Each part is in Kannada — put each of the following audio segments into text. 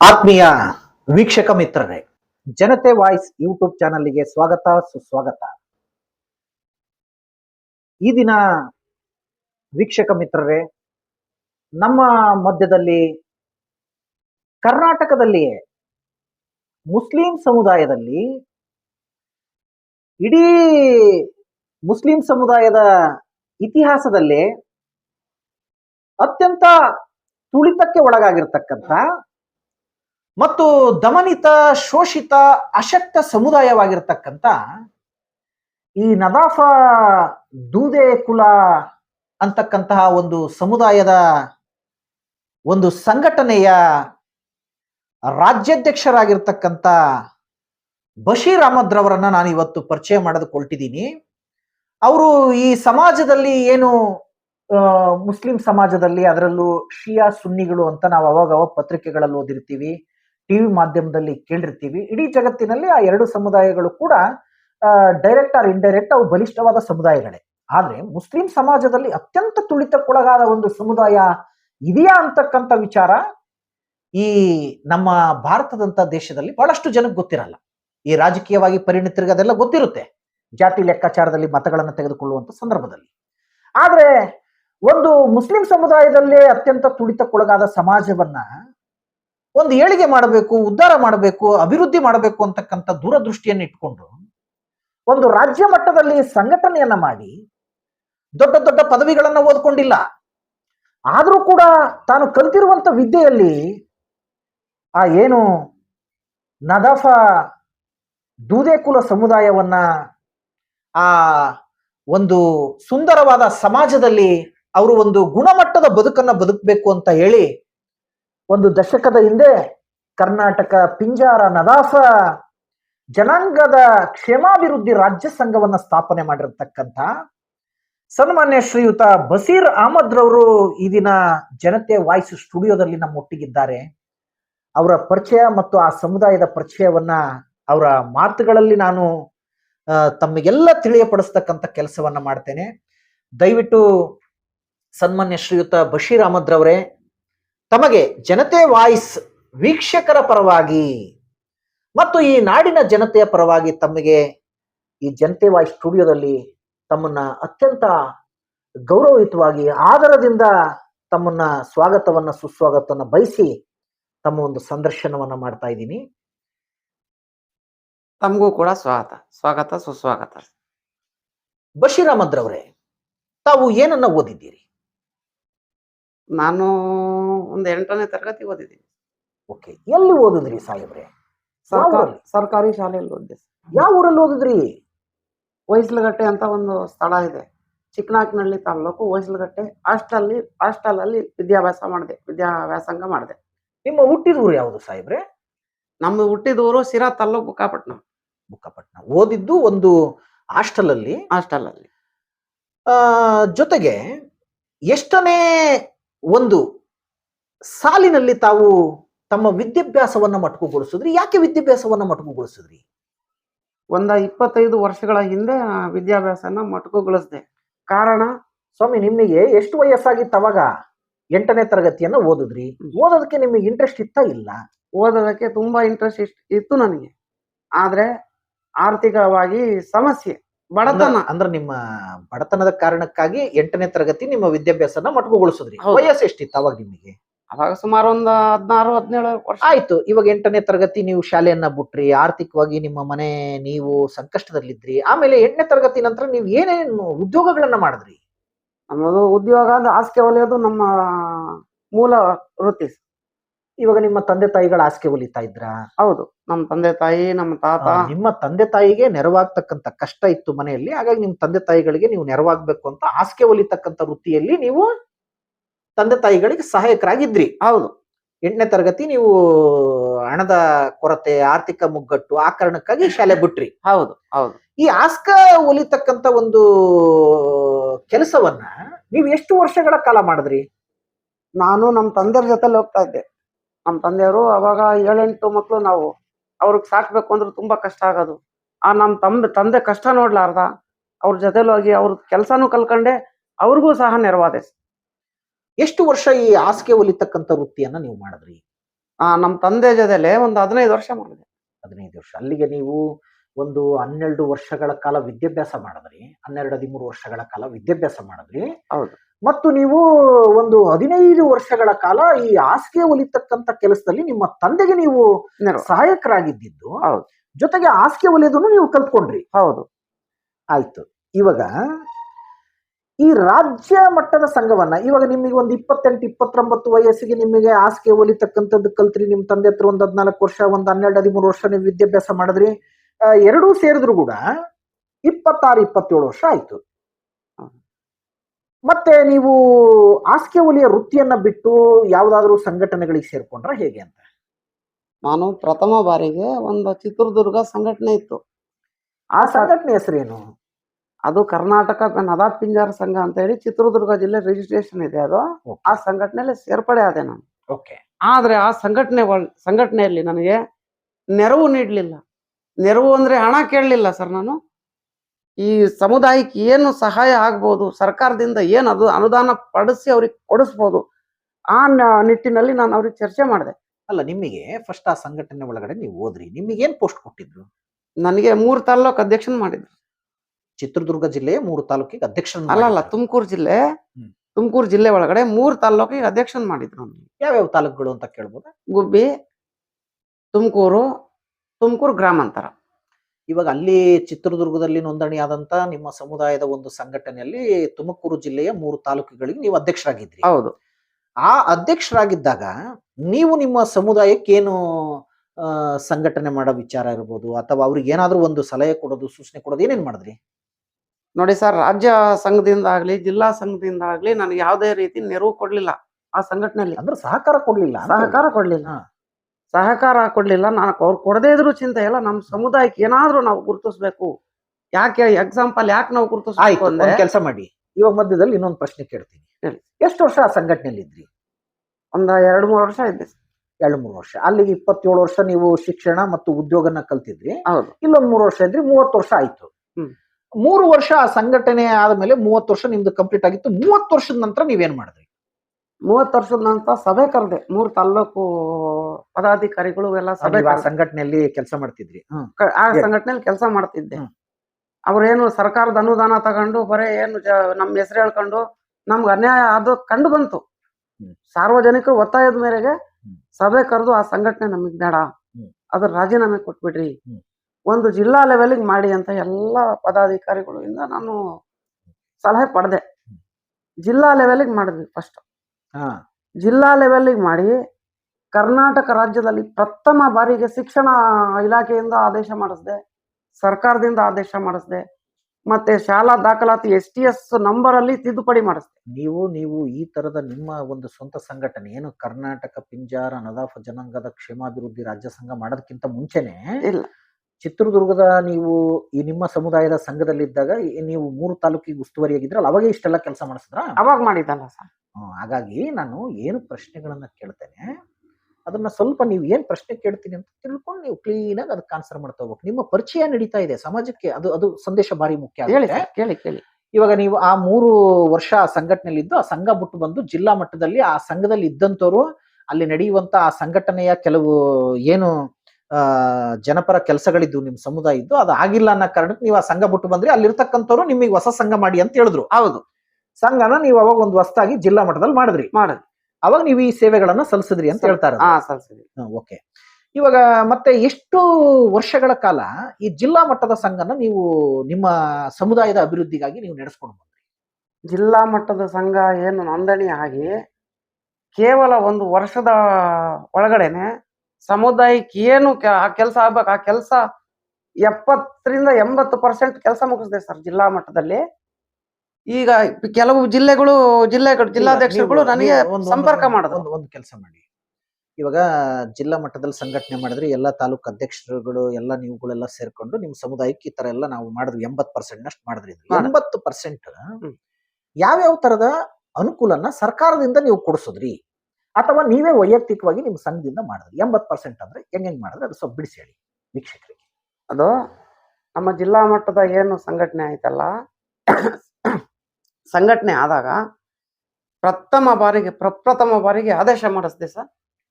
ಆತ್ಮೀಯ ವೀಕ್ಷಕ ಮಿತ್ರರೇ, ಜನತೆ ವಾಯ್ಸ್ ಯೂಟ್ಯೂಬ್ ಚಾನಲ್ಗೆ ಸ್ವಾಗತ, ಸುಸ್ವಾಗತ. ಈ ದಿನ ವೀಕ್ಷಕ ಮಿತ್ರರೇ, ನಮ್ಮ ಮಧ್ಯದಲ್ಲಿ ಕರ್ನಾಟಕದಲ್ಲಿಯೇ, ಮುಸ್ಲಿಂ ಸಮುದಾಯದಲ್ಲಿ ಇಡೀ ಮುಸ್ಲಿಂ ಸಮುದಾಯದ ಇತಿಹಾಸದಲ್ಲೇ ಅತ್ಯಂತ ತುಳಿತಕ್ಕೆ ಒಳಗಾಗಿರ್ತಕ್ಕಂಥ ಮತ್ತು ದಮನಿತ ಶೋಷಿತ ಅಶಕ್ತ ಸಮುದಾಯವಾಗಿರ್ತಕ್ಕಂಥ ಈ ನದಾಫ ದೂದೆ ಕುಲ ಅಂತಕ್ಕಂತಹ ಒಂದು ಸಮುದಾಯದ ಒಂದು ಸಂಘಟನೆಯ ರಾಜ್ಯಾಧ್ಯಕ್ಷರಾಗಿರ್ತಕ್ಕಂಥ ಬಶೀರ್ ಅಹಮದ್ ನಾನು ಇವತ್ತು ಪರಿಚಯ ಮಾಡೋದಕ್ಕೆ ಅವರು ಈ ಸಮಾಜದಲ್ಲಿ ಏನು ಮುಸ್ಲಿಂ ಸಮಾಜದಲ್ಲಿ ಅದರಲ್ಲೂ ಶಿಯಾ ಸುನ್ನಿಗಳು ಅಂತ ನಾವು ಅವಾಗ ಅವಾಗ ಪತ್ರಿಕೆಗಳಲ್ಲಿ ಓದಿರ್ತೀವಿ. ಟಿವಿ ಮಾಧ್ಯಮದಲ್ಲಿ ಕೇಳಿರ್ತೀವಿ. ಇಡೀ ಜಗತ್ತಿನಲ್ಲಿ ಆ ಎರಡು ಸಮುದಾಯಗಳು ಕೂಡ ಡೈರೆಕ್ಟ್ ಆರ್ ಇಂಡೈರೆಕ್ಟ್ ಅವು ಬಲಿಷ್ಠವಾದ ಸಮುದಾಯಗಳೇ. ಆದ್ರೆ ಮುಸ್ಲಿಂ ಸಮಾಜದಲ್ಲಿ ಅತ್ಯಂತ ತುಳಿತಕ್ಕೊಳಗಾದ ಒಂದು ಸಮುದಾಯ ಇದೆಯಾ ಅಂತಕ್ಕಂಥ ವಿಚಾರ ಈ ನಮ್ಮ ಭಾರತದಂತ ದೇಶದಲ್ಲಿ ಬಹಳಷ್ಟು ಜನಕ್ಕೆ ಗೊತ್ತಿರಲ್ಲ. ಈ ರಾಜಕೀಯವಾಗಿ ಪರಿಣಿತರಿಗೆ ಅದೆಲ್ಲ ಗೊತ್ತಿರುತ್ತೆ. ಜಾತಿ ಲೆಕ್ಕಾಚಾರದಲ್ಲಿ ಮತಗಳನ್ನು ತೆಗೆದುಕೊಳ್ಳುವಂತ ಸಂದರ್ಭದಲ್ಲಿ. ಆದರೆ ಒಂದು ಮುಸ್ಲಿಂ ಸಮುದಾಯದಲ್ಲೇ ಅತ್ಯಂತ ತುಳಿತಕ್ಕೊಳಗಾದ ಸಮಾಜವನ್ನ ಒಂದು ಏಳಿಗೆ ಮಾಡಬೇಕು, ಉದ್ಧಾರ ಮಾಡಬೇಕು, ಅಭಿವೃದ್ಧಿ ಮಾಡಬೇಕು ಅಂತಕ್ಕಂಥ ದೂರದೃಷ್ಟಿಯನ್ನು ಇಟ್ಕೊಂಡು ಒಂದು ರಾಜ್ಯ ಮಟ್ಟದಲ್ಲಿ ಸಂಘಟನೆಯನ್ನ ಮಾಡಿ ದೊಡ್ಡ ದೊಡ್ಡ ಪದವಿಗಳನ್ನು ಓದ್ಕೊಂಡಿಲ್ಲ. ಆದರೂ ಕೂಡ ತಾನು ಕಲ್ತಿರುವಂತ ವಿದ್ಯೆಯಲ್ಲಿ ಆ ಏನು ನದಫ ದೂದೇಕುಲ ಸಮುದಾಯವನ್ನ ಆ ಒಂದು ಸುಂದರವಾದ ಸಮಾಜದಲ್ಲಿ ಅವರು ಒಂದು ಗುಣಮಟ್ಟದ ಬದುಕನ್ನ ಬದುಕಬೇಕು ಅಂತ ಹೇಳಿ ಒಂದು ದಶಕದ ಹಿಂದೆ ಕರ್ನಾಟಕ ಪಿಂಜಾರ ನದಾಫ ಜನಾಂಗದ ಕ್ಷೇಮಾಭಿವೃದ್ಧಿ ರಾಜ್ಯ ಸಂಘವನ್ನ ಸ್ಥಾಪನೆ ಮಾಡಿರ್ತಕ್ಕಂಥ ಸನ್ಮಾನ್ಯ ಶ್ರೀಯುತ ಬಸೀರ್ ಅಹಮದ್ ರವರು ಈ ದಿನ ಜನತೆ ವಾಯ್ಸ್ ಸ್ಟುಡಿಯೋದಲ್ಲಿ ನಮ್ಮ ಒಟ್ಟಿಗಿದ್ದಾರೆ. ಅವರ ಪರಿಚಯ ಮತ್ತು ಆ ಸಮುದಾಯದ ಪರಿಚಯವನ್ನ ಅವರ ಮಾತುಗಳಲ್ಲಿ ನಾನು ತಮಗೆಲ್ಲ ತಿಳಿಯಪಡಿಸ್ತಕ್ಕಂಥ ಕೆಲಸವನ್ನ ಮಾಡ್ತೇನೆ. ದಯವಿಟ್ಟು ಸನ್ಮಾನ್ಯ ಶ್ರೀಯುತ ಬಶೀರ್ ಅಹಮದ್ ರವರೇ ತಮಗೆ ಜನತೆ ವಾಯ್ಸ್ ವೀಕ್ಷಕರ ಪರವಾಗಿ ಮತ್ತು ಈ ನಾಡಿನ ಜನತೆಯ ಪರವಾಗಿ ತಮಗೆ ಈ ಜನತೆ ವಾಯ್ಸ್ ಸ್ಟುಡಿಯೋದಲ್ಲಿ ತಮ್ಮನ್ನ ಅತ್ಯಂತ ಗೌರವಯುತವಾಗಿ ಆದರದಿಂದ ತಮ್ಮನ್ನ ಸ್ವಾಗತವನ್ನ ಸುಸ್ವಾಗತವನ್ನ ಬಯಸಿ ತಮ್ಮ ಒಂದು ಸಂದರ್ಶನವನ್ನ ಮಾಡ್ತಾ ಇದ್ದೀನಿ. ತಮಗೂ ಕೂಡ ಸ್ವಾಗತ. ಸ್ವಾಗತ ಸುಸ್ವಾಗತ. ಬಶೀರ್ ಅಹಮದ್ರವರೇ ತಾವು ಏನನ್ನ ಓದಿದ್ದೀರಿ? ನಾನು ಒಂದು ಎಂಟನೇ ತರಗತಿ ಓದಿದ್ದೀನಿ. ಓಕೆ ಎಲ್ಲಿ ಓದಿದ್ರಿ ಸಾಹೇಬ್ರೆ? ಸರ್ಕಾರ ಸರ್ಕಾರಿ ಶಾಲೆಯಲ್ಲಿ ಓದಿದೆ. ಯಾವ ಊರಲ್ಲಿ ಓದಿದ್ರಿ? ಹೊಯ್ಸಲಗಟ್ಟೆ ಅಂತ ಒಂದು ಸ್ಥಳ ಇದೆ. ಚಿಕ್ಕನಾಕ್ನಹಳ್ಳಿ ತಾಲ್ಲೂಕು ಹೊಯ್ಸಲಗಟ್ಟೆ ಹಾಸ್ಟೆಲ್ಲಿ ಹಾಸ್ಟೆಲ್ ಅಲ್ಲಿ ವಿದ್ಯಾಭ್ಯಾಸ ಮಾಡಿದೆ ವಿದ್ಯಾಭ್ಯಾಸಂಗ ಮಾಡಿದೆ. ನಿಮ್ಮ ಹುಟ್ಟಿದ ಊರು ಯಾವುದು ಸಾಹೇಬ್ರೆ? ಹುಟ್ಟಿದ ಊರು ಸಿರಾ ತಾಲ್ಲೂಕು ಬುಕ್ಕಾಪಟ್ಟಣ. ಬುಕ್ಕಾಪಟ್ಟಣ. ಓದಿದ್ದು ಒಂದು ಹಾಸ್ಟೆಲ್ ಅಲ್ಲಿ ಹಾಸ್ಟೆಲ್ ಅಲ್ಲಿ ಆ, ಜೊತೆಗೆ ಎಷ್ಟನೇ ಒಂದು ಸಾಲಿನಲ್ಲಿ ತಾವು ತಮ್ಮ ವಿದ್ಯಾಭ್ಯಾಸವನ್ನ ಮಟ್ಕುಗೊಳಿಸಿದ್ರಿ. ಯಾಕೆ ವಿದ್ಯಾಭ್ಯಾಸವನ್ನ ಮಟ್ಕುಗೊಳಿಸಿದ್ರಿ? ಒಂದ ಇಪ್ಪತ್ತೈದು ವರ್ಷಗಳ ಹಿಂದೆ ವಿದ್ಯಾಭ್ಯಾಸನ ಮೊಟಕುಗೊಳಿಸಿದೆ. ಕಾರಣ? ಸ್ವಾಮಿ ನಿಮಗೆ ಎಷ್ಟು ವಯಸ್ಸಾಗಿತ್ತು ಅವಾಗ? ಎಂಟನೇ ತರಗತಿಯನ್ನ ಓದಿದ್ರಿ. ಓದೋದಕ್ಕೆ ನಿಮಗೆ ಇಂಟ್ರೆಸ್ಟ್ ಇತ್ತ ಇಲ್ಲ? ಓದೋದಕ್ಕೆ ತುಂಬಾ ಇಂಟ್ರೆಸ್ಟ್ ಇತ್ತು ನನಗೆ. ಆದ್ರೆ ಆರ್ಥಿಕವಾಗಿ ಸಮಸ್ಯೆ. ಬಡತನ. ಅಂದ್ರ- ನಿಮ್ಮ ಬಡತನದ ಕಾರಣಕ್ಕಾಗಿ ಎಂಟನೇ ತರಗತಿ ನಿಮ್ಮ ವಿದ್ಯಾಭ್ಯಾಸನ ಮಟ್ಕುಗೊಳಿಸಿದ್ರಿ. ಹೌದು. ವಯಸ್ಸು ಎಷ್ಟಿತ್ತು ಅವಾಗ ನಿಮಗೆ? ಅವಾಗ ಸುಮಾರು ಒಂದು ಹದಿನಾರು ಹದಿನೇಳು ವರ್ಷ. ಆಯ್ತು. ಇವಾಗ ಎಂಟನೇ ತರಗತಿ ನೀವು ಶಾಲೆಯನ್ನ ಬಿಟ್ರಿ ಆರ್ಥಿಕವಾಗಿ ನಿಮ್ಮ ಮನೆ ನೀವು ಸಂಕಷ್ಟದಲ್ಲಿದ್ರಿ ಆಮೇಲೆ ಎಂಟನೇ ತರಗತಿ ನಂತರ ನೀವು ಏನೇನು ಉದ್ಯೋಗಗಳನ್ನ ಮಾಡಿದ್ರಿ? ಅನ್ನೋದು ಉದ್ಯೋಗ ಅಂದ್ರೆ ಹಾಸಿಗೆ ಹೊಲಿಯೋದು ನಮ್ಮ ಮೂಲ ವೃತ್ತಿ. ಇವಾಗ ನಿಮ್ಮ ತಂದೆ ತಾಯಿಗಳ ಆಸ್ಕೆ ಒಲಿತಾ ಇದ್ರ? ಹೌದು ನಮ್ಮ ತಂದೆ ತಾಯಿ ನಮ್ಮ ತಾತ. ನಿಮ್ಮ ತಂದೆ ತಾಯಿಗೆ ನೆರವಾಗ್ತಕ್ಕಂತ ಕಷ್ಟ ಇತ್ತು ಮನೆಯಲ್ಲಿ ಹಾಗಾಗಿ ನಿಮ್ಮ ತಂದೆ ತಾಯಿಗಳಿಗೆ ನೀವು ನೆರವಾಗ್ಬೇಕು ಅಂತ ಆಸ್ಕೆ ಒಲಿತಕ್ಕಂತ ವೃತ್ತಿಯಲ್ಲಿ ನೀವು ತಂದೆ ತಾಯಿಗಳಿಗೆ ಸಹಾಯಕರಾಗಿದ್ರಿ. ಹೌದು. ಎಂಟನೇ ತರಗತಿ ನೀವು ಹಣದ ಕೊರತೆ ಆರ್ಥಿಕ ಮುಗ್ಗಟ್ಟು ಆ ಕಾರಣಕ್ಕಾಗಿ ಶಾಲೆ ಬಿಟ್ರಿ. ಹೌದು ಹೌದು. ಈ ಆಸ್ಕ ಒಲಿತಕ್ಕಂತ ಒಂದು ಕೆಲಸವನ್ನ ನೀವು ಎಷ್ಟು ವರ್ಷಗಳ ಕಾಲ ಮಾಡಿದ್ರಿ? ನಾನು ನಮ್ಮ ತಂದೆ ಜೊತೆಲಿ ಹೋಗ್ತಾ ಇದ್ದೆ. ನಮ್ಮ ತಂದೆಯವರು ಅವಾಗ ಏಳೆಂಟು ಮಕ್ಕಳು ನಾವು. ಅವ್ರಿಗೆ ಸಾಕ್ಬೇಕು ಅಂದ್ರೆ ತುಂಬಾ ಕಷ್ಟ ಆಗೋದು. ಆ ನಮ್ಮ ತಂದೆ ತಂದೆ ಕಷ್ಟ ನೋಡ್ಲಾರ್ದ. ಅವ್ರ ಜೊತೆಲಿ ಹೋಗಿ ಅವ್ರ ಕೆಲಸನೂ ಕಲ್ಕಂಡೆ ಅವ್ರಿಗೂ ಸಹ ನೆರವಾದೆ. ಎಷ್ಟು ವರ್ಷ ಈ ಹಾಸಿಗೆ ಒಲಿತಕ್ಕಂಥ ವೃತ್ತಿಯನ್ನ ನೀವು ಮಾಡಿದ್ರಿ? ಆ ನಮ್ಮ ತಂದೆ ಜೊತೆಲೆ ಒಂದು ಹದಿನೈದು ವರ್ಷ ಮಾಡಿದೆ. ಹದಿನೈದು ವರ್ಷ. ಅಲ್ಲಿಗೆ ನೀವು ಒಂದು ಹನ್ನೆರಡು ವರ್ಷಗಳ ಕಾಲ ವಿದ್ಯಾಭ್ಯಾಸ ಮಾಡಿದ್ರಿ. ಹನ್ನೆರಡು ಹದಿಮೂರು ವರ್ಷಗಳ ಕಾಲ ವಿದ್ಯಾಭ್ಯಾಸ ಮಾಡಿದ್ರಿ. ಹೌದು. ಮತ್ತು ನೀವು ಒಂದು ಹದಿನೈದು ವರ್ಷಗಳ ಕಾಲ ಈ ಹಾಸಿಗೆ ಒಲಿತಕ್ಕಂಥ ಕೆಲಸದಲ್ಲಿ ನಿಮ್ಮ ತಂದೆಗೆ ನೀವು. ಸಹಾಯಕರಾಗಿದ್ದು ಹೌದು. ಜೊತೆಗೆ ಹಾಸಿಗೆ ಒಲಿಯೋದನ್ನು ನೀವು ಕಲ್ತ್ಕೊಂಡ್ರಿ ಹೌದು ಆಯ್ತು ಇವಾಗ ಈ ರಾಜ್ಯ ಮಟ್ಟದ ಸಂಘವನ್ನ ಇವಾಗ ನಿಮಗೆ ಒಂದು ಇಪ್ಪತ್ತೆಂಟು ಇಪ್ಪತ್ತೊಂಬತ್ತು ವಯಸ್ಸಿಗೆ ನಿಮಗೆ ಹಾಸಿಗೆ ಒಲಿತಕ್ಕಂಥದ್ದು ಕಲ್ತ್ರಿ ನಿಮ್ಮ ತಂದೆ ಹತ್ರ ಒಂದು ಹದಿನಾಲ್ಕು ವರ್ಷ ಒಂದು ಹನ್ನೆರಡು ಹದಿಮೂರು ವರ್ಷ ನೀವು ವಿದ್ಯಾಭ್ಯಾಸ ಮಾಡಿದ್ರಿ ಎರಡೂ ಸೇರಿದ್ರು ಕೂಡ ಇಪ್ಪತ್ತಾರು ಇಪ್ಪತ್ತೇಳು ವರ್ಷ ಆಯ್ತು. ಮತ್ತೆ ನೀವು ಹಾಸಿಗೆ ಒಲಿಯ ವೃತ್ತಿಯನ್ನ ಬಿಟ್ಟು ಯಾವ್ದಾದ್ರು ಸಂಘಟನೆಗಳಿಗೆ ಸೇರ್ಕೊಂಡ್ರ ಹೇಗೆ ಅಂತ? ನಾನು ಪ್ರಥಮ ಬಾರಿಗೆ ಒಂದು ಚಿತ್ರದುರ್ಗ ಸಂಘಟನೆ ಇತ್ತು. ಆ ಸಂಘಟನೆ ಹೆಸರೇನು? ಅದು ಕರ್ನಾಟಕ ನದಾ ಪಿಂಜಾರ ಸಂಘ ಅಂತ ಹೇಳಿ ಚಿತ್ರದುರ್ಗ ಜಿಲ್ಲೆ ರಿಜಿಸ್ಟ್ರೇಷನ್ ಇದೆ ಅದು. ಆ ಸಂಘಟನೆಯಲ್ಲಿ ಸೇರ್ಪಡೆ ಆದೆ ನಾನು. ಓಕೆ. ಆದ್ರೆ ಆ ಸಂಘಟನೆ ಸಂಘಟನೆಯಲ್ಲಿ ನನಗೆ ನೆರವು ನೀಡಲಿಲ್ಲ. ನೆರವು ಅಂದ್ರೆ ಹಣ ಕೇಳಲಿಲ್ಲ ಸರ್ ನಾನು. ಈ ಸಮುದಾಯಕ್ಕೆ ಏನು ಸಹಾಯ ಆಗ್ಬೋದು ಸರ್ಕಾರದಿಂದ ಏನು ಅದು ಅನುದಾನ ಪಡಿಸಿ ಅವ್ರಿಗೆ ಕೊಡಿಸ್ಬೋದು ಆ ನಿಟ್ಟಿನಲ್ಲಿ ನಾನು ಅವ್ರಿಗೆ ಚರ್ಚೆ ಮಾಡಿದೆ. ಅಲ್ಲ ನಿಮಗೆ ಫಸ್ಟ್ ಆ ಸಂಘಟನೆ ಒಳಗಡೆ ನೀವು ಓದ್ರಿ ನಿಮಗೆ ಏನ್ ಪೋಸ್ಟ್ ಕೊಟ್ಟಿದ್ರು? ನನಗೆ ಮೂರು ತಾಲೂಕು ಅಧ್ಯಕ್ಷನ ಮಾಡಿದ್ರು. ಚಿತ್ರದುರ್ಗ ಜಿಲ್ಲೆಯ ಮೂರು ತಾಲೂಕಿಗೆ ಅಧ್ಯಕ್ಷ ಅಲ್ಲ ಅಲ್ಲ ತುಮಕೂರು ಜಿಲ್ಲೆ ತುಮಕೂರು ಜಿಲ್ಲೆ ಒಳಗಡೆ ಮೂರು ತಾಲೂಕಿಗೆ ಅಧ್ಯಕ್ಷನ ಮಾಡಿದ್ರು. ಯಾವ್ಯಾವ ತಾಲೂಕುಗಳು ಅಂತ ಕೇಳ್ಬೋದು? ಗುಬ್ಬಿ ತುಮಕೂರು ತುಮಕೂರು ಗ್ರಾಮಾಂತರ. ಇವಾಗ ಅಲ್ಲಿ ಚಿತ್ರದುರ್ಗದಲ್ಲಿ ನೋಂದಣಿಯಾದಂತ ನಿಮ್ಮ ಸಮುದಾಯದ ಒಂದು ಸಂಘಟನೆಯಲ್ಲಿ ತುಮಕೂರು ಜಿಲ್ಲೆಯ ಮೂರು ತಾಲೂಕುಗಳಿಗೆ ನೀವು ಅಧ್ಯಕ್ಷರಾಗಿದ್ರಿ. ಹೌದು. ಆ ಅಧ್ಯಕ್ಷರಾಗಿದ್ದಾಗ ನೀವು ನಿಮ್ಮ ಸಮುದಾಯಕ್ಕೆ ಏನು ಆ, ಸಂಘಟನೆ ಮಾಡೋ ವಿಚಾರ ಇರ್ಬೋದು ಅಥವಾ ಅವ್ರಿಗೆ ಏನಾದರೂ ಒಂದು ಸಲಹೆ ಕೊಡೋದು ಸೂಚನೆ ಕೊಡೋದು ಏನೇನ್ ಮಾಡಿದ್ರಿ? ನೋಡಿ ಸರ್ ರಾಜ್ಯ ಸಂಘದಿಂದ ಆಗಲಿ ಜಿಲ್ಲಾ ಸಂಘದಿಂದ ಆಗ್ಲಿ ನನಗೆ ಯಾವುದೇ ರೀತಿ ನೆರವು ಕೊಡಲಿಲ್ಲ ಆ ಸಂಘಟನೆಯಲ್ಲಿ. ಅಂದ್ರೆ ಸಹಕಾರ ಕೊಡಲಿಲ್ಲ ಸಹಕಾರ ಕೊಡ್ಲಿಲ್ಲ. ಸಹಕಾರ ಕೊಡ್ಲಿಲ್ಲ. ನಾನು ಅವ್ರು ಕೊಡದೇ ಇದ್ರು ಚಿಂತೆ ಇಲ್ಲ. ನಮ್ಮ ಸಮುದಾಯಕ್ಕೆ ಏನಾದರೂ ನಾವು ಗುರುತಿಸ್ಬೇಕು. ಯಾಕೆ ಎಕ್ಸಾಂಪಲ್ ಯಾಕೆ ನಾವು ಗುರುತಿಸ್ಬೇಕು ಅಂದ್ರೆ ಕೆಲಸ ಮಾಡಿ. ಇವಾಗ ಮಧ್ಯದಲ್ಲಿ ಇನ್ನೊಂದು ಪ್ರಶ್ನೆ ಕೇಳ್ತೀನಿ. ಎಷ್ಟು ವರ್ಷ ಆ ಸಂಘಟನೆಯಲ್ಲಿ ಇದ್ರಿ ಒಂದ್ ಎರಡು ಮೂರು ವರ್ಷ ಇದ್ದೆ. ಎರಡು ಮೂರು ವರ್ಷ. ಅಲ್ಲಿಗೆ ಇಪ್ಪತ್ತೇಳು ವರ್ಷ ನೀವು ಶಿಕ್ಷಣ ಮತ್ತು ಉದ್ಯೋಗನ ಕಲ್ತಿದ್ರಿ. ಹೌದು. ಇಲ್ಲೊಂದ್ ಮೂರು ವರ್ಷ ಇದ್ರಿ ಮೂವತ್ತು ವರ್ಷ ಆಯ್ತು. ಮೂರು ವರ್ಷ ಆ ಸಂಘಟನೆ ಆದ್ಮೇಲೆ ಮೂವತ್ತು ವರ್ಷ ನಿಮ್ದು ಕಂಪ್ಲೀಟ್ ಆಗಿತ್ತು. ಮೂವತ್ತು ವರ್ಷದ ನಂತರ ನೀವೇನ್ ಮಾಡಿದ್ರಿ? ಮೂವತ್ತು ವರ್ಷದ ನಂತರ ಸಭೆ ಕರೆದೆ ಮೂರು ತಾಲ್ಲೂಕು ಪದಾಧಿಕಾರಿಗಳು ಎಲ್ಲ ಸಭೆ ಆ ಸಂಘಟನೆಯಲ್ಲಿ ಕೆಲಸ ಮಾಡ್ತಿದ್ರಿ. ಆ. ಸಂಘಟನೆಯಲ್ಲಿ ಕೆಲಸ ಮಾಡ್ತಿದ್ದೆ. ಅವ್ರೇನು ಸರ್ಕಾರದ ಅನುದಾನ ತಗೊಂಡು ಬರೇ ಏನು ನಮ್ಮ ಹೆಸರು ಹೇಳ್ಕೊಂಡು ನಮ್ಗೆ ಅನ್ಯಾಯ ಅದು ಕಂಡು ಬಂತು. ಸಾರ್ವಜನಿಕರು ಒತ್ತಾಯದ ಮೇರೆಗೆ ಸಭೆ ಕರೆದು ಆ ಸಂಘಟನೆ ನಮಗ್ ಬೇಡ. ಅದ್ರ ರಾಜೀನಾಮೆ ಕೊಟ್ಬಿಡ್ರಿ. ಒಂದು ಜಿಲ್ಲಾ ಲೆವೆಲ್ಗೆ ಮಾಡಿ ಅಂತ ಎಲ್ಲ ಪದಾಧಿಕಾರಿಗಳಿಂದ ನಾನು ಸಲಹೆ ಪಡೆದೆ. ಜಿಲ್ಲಾ ಲೆವೆಲ್ಗೆ ಮಾಡಿದ್ವಿ ಫಸ್ಟ್. ಜಿಲ್ಲಾ ಲೆವೆಲ್ಗೆ ಮಾಡಿ ಕರ್ನಾಟಕ ರಾಜ್ಯದಲ್ಲಿ ಪ್ರಥಮ ಬಾರಿಗೆ ಶಿಕ್ಷಣ ಇಲಾಖೆಯಿಂದ ಆದೇಶ ಮಾಡಿಸ್ದೆ ಸರ್ಕಾರದಿಂದ ಆದೇಶ ಮಾಡಿಸ್ದೆ ಮತ್ತೆ ಶಾಲಾ ದಾಖಲಾತಿ ಎಸ್ ಟಿ ಎಸ್ ನಂಬರ್ ಅಲ್ಲಿ ತಿದ್ದುಪಡಿ ಮಾಡಿಸ್ದೆ. ನೀವು ನೀವು ಈ ತರದ ನಿಮ್ಮ ಒಂದು ಸ್ವಂತ ಸಂಘಟನೆ ಏನು ಕರ್ನಾಟಕ ಪಿಂಜಾರ ನದಾಫ ಜನಾಂಗದ ಕ್ಷೇಮಾಭಿವೃದ್ಧಿ ರಾಜ್ಯ ಸಂಘ ಮಾಡೋದಕ್ಕಿಂತ ಮುಂಚೆನೆ ಇಲ್ಲ. ಚಿತ್ರದುರ್ಗದ ನೀವು ಈ ನಿಮ್ಮ ಸಮುದಾಯದ ಸಂಘದಲ್ಲಿದ್ದಾಗ ಇದ್ದಾಗ ನೀವು ಮೂರು ತಾಲೂಕಿಗೆ ಉಸ್ತುವಾರಿಯಾಗಿದ್ರಲ್ಲ ಅವಾಗ ಇಷ್ಟೆಲ್ಲ ಕೆಲಸ ಮಾಡಿಸಿದ್ರ? ಅವಾಗ ಮಾಡಿದ್ದಲ್ಲ ಸರ್. ಹಾಗಾಗಿ ನಾನು ಏನು ಪ್ರಶ್ನೆಗಳನ್ನ ಕೇಳ್ತೇನೆ ಅದನ್ನ ಸ್ವಲ್ಪ ನೀವು ಏನ್ ಪ್ರಶ್ನೆ ಕೇಳ್ತೀನಿ ಅಂತ ತಿಳ್ಕೊಂಡು ನೀವು ಕ್ಲೀನ್ ಆಗಿ ಅದಕ್ಕೆ ಆನ್ಸರ್ ಮಾಡ್ತಾ ಹೋಗ್ಬೇಕು. ನಿಮ್ಮ ಪರಿಚಯ ನಡೀತಾ ಇದೆ ಸಮಾಜಕ್ಕೆ ಅದು ಅದು ಸಂದೇಶ ಬಾರಿ ಮುಖ್ಯ ಕೇಳಿ ಕೇಳಿ ಇವಾಗ ನೀವು ಆ ಮೂರು ವರ್ಷ ಆ ಸಂಘಟನೆಯಲ್ಲಿ ಇದ್ದು ಆ ಸಂಘ ಬಿಟ್ಟು ಬಂದು ಜಿಲ್ಲಾ ಮಟ್ಟದಲ್ಲಿ ಆ ಸಂಘದಲ್ಲಿ ಇದ್ದಂತವ್ರು ಅಲ್ಲಿ ನಡೆಯುವಂತ ಆ ಸಂಘಟನೆಯ ಕೆಲವು ಏನು ಜನಪರ ಕೆಲಸಗಳಿದ್ದು ನಿಮ್ ಸಮುದಾಯ ಇದ್ದು ಅದು ಆಗಿಲ್ಲ ಅನ್ನೋ ಕಾರಣಕ್ಕೆ ನೀವು ಆ ಸಂಘ ಬಿಟ್ಟು ಬಂದ್ರಿ. ಅಲ್ಲಿರ್ತಕ್ಕಂಥವ್ರು ನಿಮಗೆ ಹೊಸ ಸಂಘ ಮಾಡಿ ಅಂತ ಹೇಳಿದ್ರು. ಹೌದು. ಸಂಘನ ನೀವು ಅವಾಗ ಒಂದು ಹೊಸದಾಗಿ ಜಿಲ್ಲಾ ಮಟ್ಟದಲ್ಲಿ ಮಾಡಿದ್ರಿ. ಮಾಡಿದ್ರಿ ಅವಾಗ ನೀವು ಈ ಸೇವೆಗಳನ್ನ ಸಲ್ಲಿಸಿದ್ರಿ ಅಂತ ಹೇಳ್ತಾರೆ ಓಕೆ. ಇವಾಗ ಮತ್ತೆ ಎಷ್ಟು ವರ್ಷಗಳ ಕಾಲ ಈ ಜಿಲ್ಲಾ ಮಟ್ಟದ ಸಂಘನ ನೀವು ನಿಮ್ಮ ಸಮುದಾಯದ ಅಭಿವೃದ್ಧಿಗಾಗಿ ನೀವು ನಡೆಸ್ಕೊಂಡು ಬಂದ್ರಿ. ಜಿಲ್ಲಾ ಮಟ್ಟದ ಸಂಘ ಏನು ನೋಂದಣಿ ಆಗಿ ಕೇವಲ ಒಂದು ವರ್ಷದ ಒಳಗಡೆನೆ ಸಮುದಾಯಕ್ಕೆ ಏನು ಆ ಕೆಲಸ ಆಗ್ಬೇಕು ಆ ಕೆಲಸ ಎಪ್ಪತ್ತರಿಂದ ಎಂಬತ್ತು ಪರ್ಸೆಂಟ್ ಕೆಲಸ ಮುಗಿಸಿದೆ ಸರ್ ಜಿಲ್ಲಾ ಮಟ್ಟದಲ್ಲಿ. ಈಗ ಕೆಲವು ಜಿಲ್ಲೆಗಳು ಜಿಲ್ಲೆಗಳು ಜಿಲ್ಲಾಧ್ಯಕ್ಷರುಗಳು ನನಗೆ ಸಂಪರ್ಕ ಮಾಡೋದು ಮಾಡಿದ್ರು. ಒಂದು ಕೆಲಸ ಮಾಡಿ. ಇವಾಗ ಜಿಲ್ಲಾ ಮಟ್ಟದಲ್ಲಿ ಸಂಘಟನೆ ಮಾಡಿದ್ರೆ ಎಲ್ಲಾ ತಾಲೂಕು ಅಧ್ಯಕ್ಷರುಗಳು ಎಲ್ಲ ನೀವುಗಳೆಲ್ಲ ಸೇರ್ಕೊಂಡು ನಿಮ್ ಸಮುದಾಯಕ್ಕೆ ಈ ತರ ಎಲ್ಲ ನಾವು ಮಾಡಿದ್ವಿ ಎಂಬತ್ ಪರ್ಸೆಂಟ್ ನಷ್ಟು ಮಾಡಿದ್ರಿ ಮಾಡಿ. ಎಂಬತ್ತು ಪರ್ಸೆಂಟ್. ಯಾವ್ಯಾವ ತರದ ಅನುಕೂಲನ ಸರ್ಕಾರದಿಂದ ನೀವು ಕೊಡಿಸಿದ್ರಿ? ಅಥವಾ ನೀವೇ ವೈಯಕ್ತಿಕವಾಗಿ ನಿಮ್ಮ ಸಂಘದಿಂದ ಮಾಡಿದ್ರಿ. ಎಂಬತ್ ಪರ್ಸೆಂಟ್ ಅಂದ್ರೆ ಹೆಂಗ್ ಹೆಂಗ್ ಮಾಡಿದ್ರೆ? ಅದು ಸ್ವಲ್ಪ ಬಿಡಿಸಿ ಹೇಳಿ ವೀಕ್ಷಕರಿಗೆ. ಅದು ನಮ್ಮ ಜಿಲ್ಲಾ ಮಟ್ಟದ ಏನು ಸಂಘಟನೆ ಆಯ್ತಲ್ಲ ಸಂಘಟನೆ ಆದಾಗ ಪ್ರಥಮ ಬಾರಿಗೆ ಪ್ರಪ್ರಥಮ ಬಾರಿಗೆ ಆದೇಶ ಮಾಡಿಸ್ದೆ ಸರ್.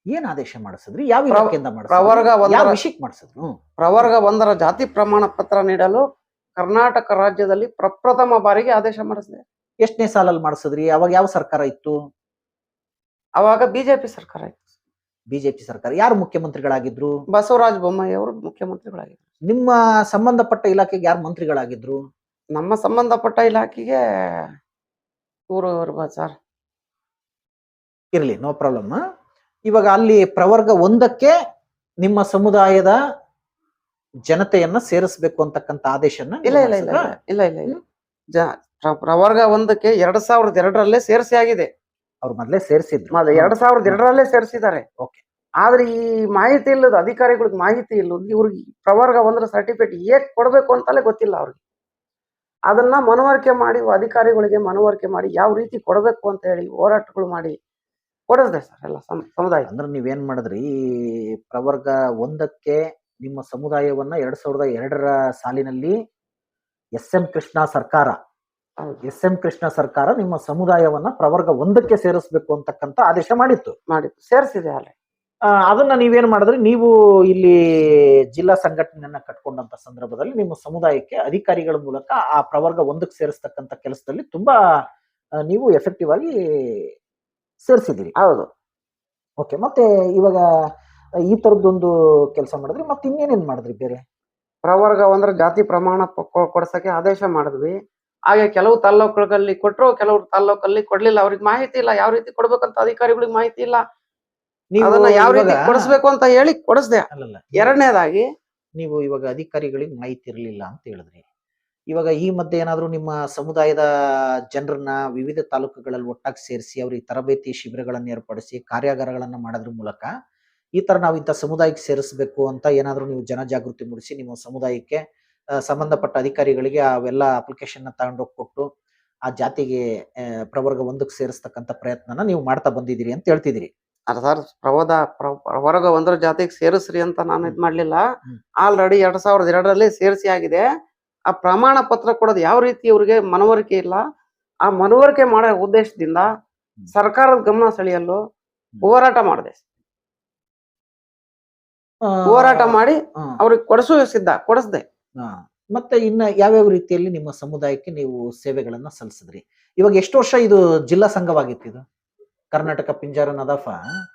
ಏನ್ ಆದೇಶ ಮಾಡಿಸಿದ್ರಿ? ಯಾವ ಪ್ರವರ್ಗ ಮಾಡಿಸಿದ್ರಿ? ಒಂದರ- ಯಾವ ವಿಷಯಕ್ಕೆ ಮಾಡಿಸಿದ್ರು? ಹ್ಮ್. ಪ್ರವರ್ಗ ಒಂದರ ಜಾತಿ ಪ್ರಮಾಣ ಪತ್ರ ನೀಡಲು ಕರ್ನಾಟಕ ರಾಜ್ಯದಲ್ಲಿ ಪ್ರಪ್ರಥಮ ಬಾರಿಗೆ ಆದೇಶ ಮಾಡಿಸಿದೆ. ಎಷ್ಟನೇ ಸಾಲಲ್ಲಿ ಮಾಡಿಸಿದ್ರಿ? ಅವಾಗ ಯಾವ ಸರ್ಕಾರ ಇತ್ತು? ಅವಾಗ ಬಿಜೆಪಿ ಸರ್ಕಾರ ಇತ್ತು ಬಿಜೆಪಿ ಸರ್ಕಾರ. ಯಾರು ಮುಖ್ಯಮಂತ್ರಿಗಳಾಗಿದ್ರು? ಬಸವರಾಜ ಬೊಮ್ಮಾಯಿ ಅವರು ಮುಖ್ಯಮಂತ್ರಿಗಳಾಗಿದ್ರು. ನಿಮ್ಮ ಸಂಬಂಧಪಟ್ಟ ಇಲಾಖೆಗೆ ಯಾರು ಮಂತ್ರಿಗಳಾಗಿದ್ರು? ನಮ್ಮ ಸಂಬಂಧಪಟ್ಟ ಇಲಾಖೆಗೆ ಇವರು ಸರ್. ಇರ್ಲಿ ನೋ ಪ್ರಾಬ್ಲಮ್. ಇವಾಗ ಅಲ್ಲಿ ಪ್ರವರ್ಗ ಒಂದಕ್ಕೆ ನಿಮ್ಮ ಸಮುದಾಯದ ಜನತೆಯನ್ನ ಸೇರಿಸಬೇಕು ಅಂತಕ್ಕಂಥ ಆದೇಶನ ಇಲ್ಲ ಇಲ್ಲ ಇಲ್ಲ ಇಲ್ಲ ಇಲ್ಲ ಇಲ್ಲ. ಪ್ರವರ್ಗ ಒಂದಕ್ಕೆ ಎರಡ್ ಸಾವಿರದ ಎರಡರಲ್ಲೇ ಸೇರಿಸಿ ಆಗಿದೆ. ಅವ್ರು ಮೊದಲೇ ಸೇರಿಸಿದ್ರು. ಎರಡ್ ಸಾವಿರದ ಎರಡರಲ್ಲೇ ಸೇರಿಸಿದ್ದಾರೆ. ಓಕೆ. ಆದ್ರೆ ಈ ಮಾಹಿತಿ ಇಲ್ಲದ ಅಧಿಕಾರಿಗಳಿಗೆ ಮಾಹಿತಿ ಇಲ್ಲ. ಇವ್ರಿಗೆ ಪ್ರವರ್ಗ ಒಂದ್ರ ಸರ್ಟಿಫಿಕೇಟ್ ಏಕ್ ಕೊಡ್ಬೇಕು ಅಂತಲೇ ಗೊತ್ತಿಲ್ಲ ಅವ್ರಿಗೆ. ಅದನ್ನ ಮನವರಿಕೆ ಮಾಡಿ ಅಧಿಕಾರಿಗಳಿಗೆ ಮನವರಿಕೆ ಮಾಡಿ ಯಾವ ರೀತಿ ಕೊಡಬೇಕು ಅಂತ ಹೇಳಿ ಹೋರಾಟಗಳು ಮಾಡಿ ಕೊಡಿಸ್ದೆ ಸರ್ ಎಲ್ಲ ಸಮ- ಸಮುದಾಯ ಅಂದ್ರೆ ನೀವೇನ್ ಮಾಡಿದ್ರಿ? ಈ ಪ್ರವರ್ಗ ಒಂದಕ್ಕೆ ನಿಮ್ಮ ಸಮುದಾಯವನ್ನ ಎರಡ್ ಸಾವಿರದ ಎರಡರ ಸಾಲಿನಲ್ಲಿ ಎಸ್ ಎಂ ಕೃಷ್ಣ ಸರ್ಕಾರ. ಎಸ್ ಎಂ ಕೃಷ್ಣ ಸರ್ಕಾರ ನಿಮ್ಮ ಸಮುದಾಯವನ್ನ ಪ್ರವರ್ಗ ಒಂದಕ್ಕೆ ಸೇರಿಸಬೇಕು ಅಂತಕ್ಕಂತ ಆದೇಶ ಮಾಡಿತ್ತು. ಮಾಡಿತ್ತು. ಸೇರಿಸಿದೆ ಅಲ್ಲಿ ಅದನ್ನ ನೀವೇನ್ ಮಾಡಿದ್ರಿ? ನೀವು ಇಲ್ಲಿ ಜಿಲ್ಲಾ ಸಂಘಟನೆಯನ್ನ ಕಟ್ಕೊಂಡಂತ ಸಂದರ್ಭದಲ್ಲಿ ನಿಮ್ಮ ಸಮುದಾಯಕ್ಕೆ ಅಧಿಕಾರಿಗಳ ಮೂಲಕ ಆ ಪ್ರವರ್ಗ ಒಂದಕ್ಕೆ ಸೇರಿಸ್ತಕ್ಕಂತ ಕೆಲಸದಲ್ಲಿ ತುಂಬಾ ನೀವು ಎಫೆಕ್ಟಿವ್ ಆಗಿ ಸೇರಿಸಿದಿರಿ ಹೌದು. ಓಕೆ ಮತ್ತೆ ಇವಾಗ ಈ ತರದೊಂದು ಕೆಲಸ ಮಾಡಿದ್ರಿ ಮತ್ತೆ ಇನ್ನೇನೇನ್ ಮಾಡಿದ್ರಿ ಬೇರೆ? ಪ್ರವರ್ಗ ಅಂದ್ರೆ ಜಾತಿ ಪ್ರಮಾಣ ಕೊಡ್ಸಕ್ಕೆ ಆದೇಶ ಮಾಡಿದ್ವಿ. ಹಾಗೆ ಕೆಲವು ತಾಲ್ಲೂಕುಗಳಲ್ಲಿ ಕೊಟ್ರು ಕೆಲವು ತಾಲ್ಲೂಕಲ್ಲಿ ಕೊಡ್ಲಿಲ್ಲ. ಅವ್ರಿಗೆ ಮಾಹಿತಿ ಇಲ್ಲ. ಯಾವ ರೀತಿ ಕೊಡ್ಬೇಕಂತ ಅಧಿಕಾರಿಗಳಿಗೆ ಮಾಹಿತಿ ಇಲ್ಲ. ನೀವು ಅದನ್ನ ಯಾವ ರೀತಿ ಕೊಡಿಸ್ಬೇಕು ಅಂತ ಹೇಳಿ ಕೊಡಿಸ್ದೆ. ಅಲ್ಲಲ್ಲ ಎರಡನೇದಾಗಿ ನೀವು ಇವಾಗ ಅಧಿಕಾರಿಗಳಿಗೆ ಮಾಹಿತಿ ಇರಲಿಲ್ಲ ಅಂತ ಹೇಳಿದ್ರಿ. ಇವಾಗ ಈ ಮಧ್ಯೆ ಏನಾದರೂ ನಿಮ್ಮ ಸಮುದಾಯದ ಜನರನ್ನ ವಿವಿಧ ತಾಲೂಕುಗಳಲ್ಲಿ ಒಟ್ಟಾಗಿ ಸೇರಿಸಿ ಅವ್ರಿಗೆ ತರಬೇತಿ ಶಿಬಿರಗಳನ್ನು ಏರ್ಪಡಿಸಿ ಕಾರ್ಯಾಗಾರಗಳನ್ನ ಮಾಡೋದ್ರ ಮೂಲಕ ಈ ತರ ನಾವು ಇಂಥ ಸಮುದಾಯಕ್ಕೆ ಸೇರಿಸಬೇಕು ಅಂತ ಏನಾದರೂ ನೀವು ಜನಜಾಗೃತಿ ಮೂಡಿಸಿ ನಿಮ್ಮ ಸಮುದಾಯಕ್ಕೆ ಸಂಬಂಧಪಟ್ಟ ಅಧಿಕಾರಿಗಳಿಗೆ ಅವೆಲ್ಲ ಅಪ್ಲಿಕೇಶನ್ ತಗೊಂಡೋಗಿ ಕೊಟ್ಟು ಆ ಜಾತಿಗೆ ಪ್ರವರ್ಗ ಒಂದಕ್ಕೆ ಸೇರಿಸ್ತಕ್ಕಂಥ ಪ್ರಯತ್ನನ ನೀವು ಮಾಡ್ತಾ ಬಂದಿದ್ದೀರಿ ಅಂತ ಹೇಳ್ತಿದ್ದೀರಿ. ಅದ ಸರ್ ಪ್ರವದ ಪ್ರವರ್ಗ ಒಂದರ ಜಾತಿಗೆ ಸೇರಿಸ್ರಿ ಅಂತ ನಾನು ಇದು ಮಾಡಲಿಲ್ಲ. ಆಲ್ರೆಡಿ ಎರಡ್ ಸಾವಿರದ ಎರಡರಲ್ಲಿ ಸೇರಿಸಿ ಆಗಿದೆ. ಆ ಪ್ರಮಾಣ ಪತ್ರ ಕೊಡೋದು ಯಾವ ರೀತಿ ಇವ್ರಿಗೆ ಮನವರಿಕೆ ಇಲ್ಲ. ಆ ಮನವರಿಕೆ ಮಾಡೋ ಉದ್ದೇಶದಿಂದ ಸರ್ಕಾರದ ಗಮನ ಸೆಳೆಯಲು ಹೋರಾಟ ಮಾಡಿದೆ. ಹೋರಾಟ ಮಾಡಿ. ಅವ್ರಿಗೆ ಕೊಡಿಸು ಸಿದ್ಧ ಕೊಡಿಸ್ದೆ. ಮತ್ತೆ ಇನ್ನ ಯಾವ್ಯಾವ ರೀತಿಯಲ್ಲಿ ನಿಮ್ಮ ಸಮುದಾಯಕ್ಕೆ ನೀವು ಸೇವೆಗಳನ್ನ ಸಲ್ಲಿಸಿದ್ರಿ? ಇವಾಗ ಎಷ್ಟು ವರ್ಷ ಇದು ಜಿಲ್ಲಾ ಸಂಘವಾಗಿತ್ತು ಇದು? ಕರ್ನಾಟಕ ಪಿಂಜಾರ ನದಾಫ?